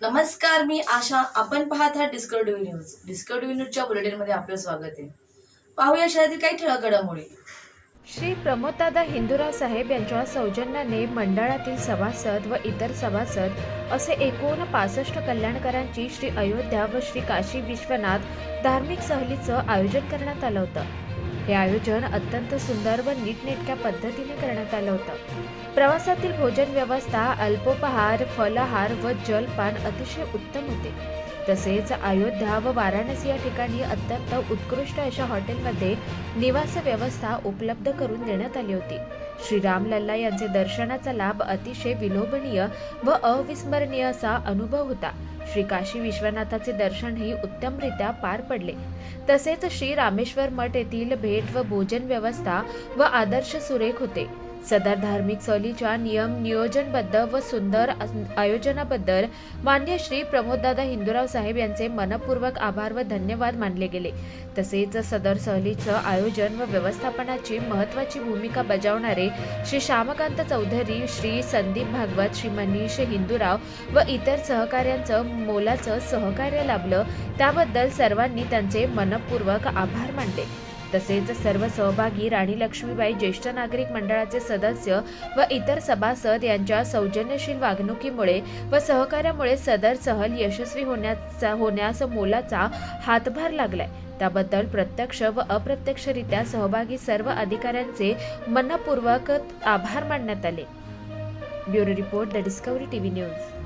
नमस्कार मी आशा. आपण पाहत आहात डिस्कवरी न्यूज डिस्कवरी न्यूजच्या बुलेटिनमध्ये आपलं स्वागत आहे. पाहूया शहरातील काही ठळक घडामोडी श्री प्रमोददादा हिंदूराव साहेब यांच्या सौजन्याने मंडळातील सभासद व इतर सभासद असे एकूण पासष्ट कल्याणकरांची श्री अयोध्या व श्री काशी विश्वनाथ धार्मिक सहलीचं आयोजन करण्यात आलं होतं. हे आयोजन अत्यंत सुंदर व नीटनेटक्या पद्धतीने करण्यात आलं होतं. प्रवासातील भोजन व्यवस्था अल्पोपहार फलाहार व जलपान अतिशय उत्तम होते. तसेच अयोध्या व वाराणसी या ठिकाणी अत्यंत उत्कृष्ट अशा हॉटेलमध्ये निवास व्यवस्था उपलब्ध करून देण्यात आली होती. श्री रामलल्ला यांचे दर्शनाचा लाभ अतिशय विलोभनीय व अविस्मरणीय असा अनुभव होता. श्री काशी विश्वनाथाचे दर्शनही उत्तमरित्या पार पडले. तसेच श्री रामेश्वर मठ येथील भेट व भोजन व्यवस्था व आदर्श सुरेख होते. सदर धार्मिक सहलीच्या नियम नियोजनबद्ध व सुंदर आयोजनाबद्दल मान्य श्री प्रमोददादा हिंदूराव साहेब यांचे मनपूर्वक आभार व धन्यवाद मानले गेले. तसेच सदर सहलीचं आयोजन व व्यवस्थापनाची महत्वाची भूमिका बजावणारे श्री श्यामकांत चौधरी श्री संदीप भागवत श्री मनीष हिंदूराव व इतर सहकार्यांचं मोलाचं सहकार्य लाभलं. त्याबद्दल सर्वांनी त्यांचे मनपूर्वक आभार मानले. तसेच सर्व सहभागी राणी लक्ष्मीबाई ज्येष्ठ नागरिक मंडळाचे सदस्य व इतर सभासद यांच्या सौजन्यशील वागणुकीमुळे व सहकार्यामुळे सदर सहल यशस्वी होण्याचा होण्यास मोलाचा हातभार लागलाय. त्याबद्दल प्रत्यक्ष व अप्रत्यक्षरित्या सहभागी सर्व अधिकाऱ्यांचे मनपूर्वक आभार मानण्यात आले. Bureau report the Discovery TV news.